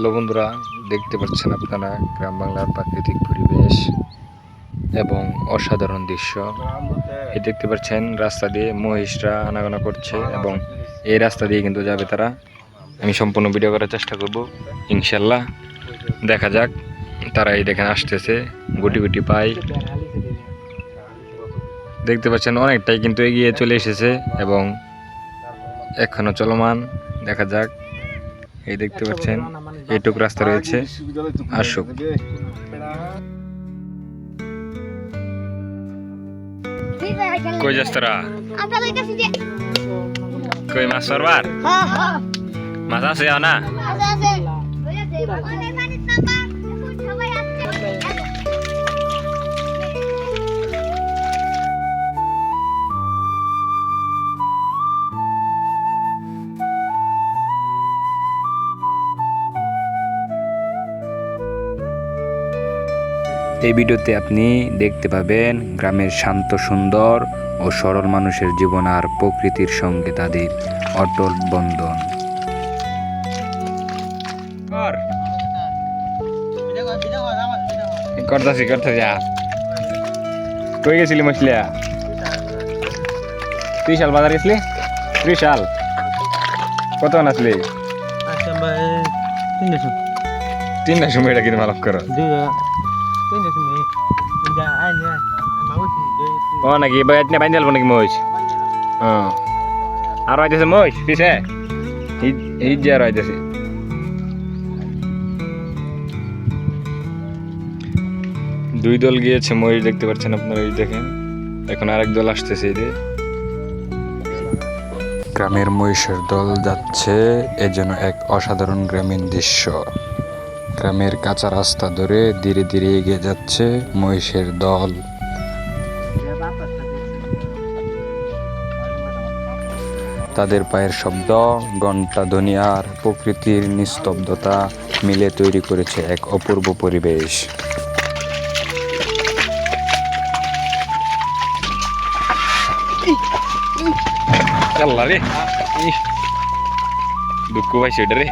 Hello বন্ধুরা, দেখতে পাচ্ছেন আপনারা গ্রাম বাংলার প্রাকৃতিক পরিবেশ এবং অসাধারণ দৃশ্য। এই দেখতে পাচ্ছেন, রাস্তা দিয়ে মহিষরা আনাগোনা করছে এবং এই রাস্তা দিয়ে কিন্তু যাবে তারা। আমি সম্পূর্ণ ভিডিও করার চেষ্টা করব ইনশাল্লাহ দেখা যাক তারা এই দেখেন আসতেছে, গুটি গুটি পাই। দেখতে পাচ্ছেন, অনেকটাই কিন্তু এগিয়ে চলে এসেছে এবং এখনও চলমান। দেখা যাক, এই দেখতে পাচ্ছেন। এইটুক রাস্তা রয়েছে। আসুক। কই যাস তোরা? কই মাছ সরবার হ্যাঁ হ্যাঁ। মাছ আছে না এই ভিডিওতে আপনি দেখতে পাবেন গ্রামের শান্ত সুন্দর ও সরল মানুষের জীবন আর প্রকৃতির সঙ্গে তাদের অটল বন্ধন। করতাছি করতাছি কই গেছিলি মছলিয়া ত্রিশাল বাজার গেছিলি? ত্রিশাল। কত আসলি? আচ্ছা তিনটা সময় এটা কিন্তু মালক করো। ও নাকি এতনে বাইন যাব নাকি মহিষ ও আর আইতেছে মহিষ পিছে এই যে আর আইতেছে দুই দল গিয়েছে ময়ূর দেখতে পাচ্ছেন আপনারা এই দেখেন। এখন আরেক দল আসতেছে এই গ্রামের মহিষের দল যাচ্ছে এ যেন এক অসাধারণ গ্রামীণ দৃশ্য। গ্রামের কাঁচা রাস্তা ধরে ধীরে ধীরে এগিয়ে যাচ্ছে মহিষের দল। তাদের পায়ের শব্দ ঘণ্টা ধ্বনি আর প্রকৃতির নিস্তব্ধতা মিলে তৈরি করেছে এক অপূর্ব পরিবেশ। দুঃখ পাইছে এটা রে।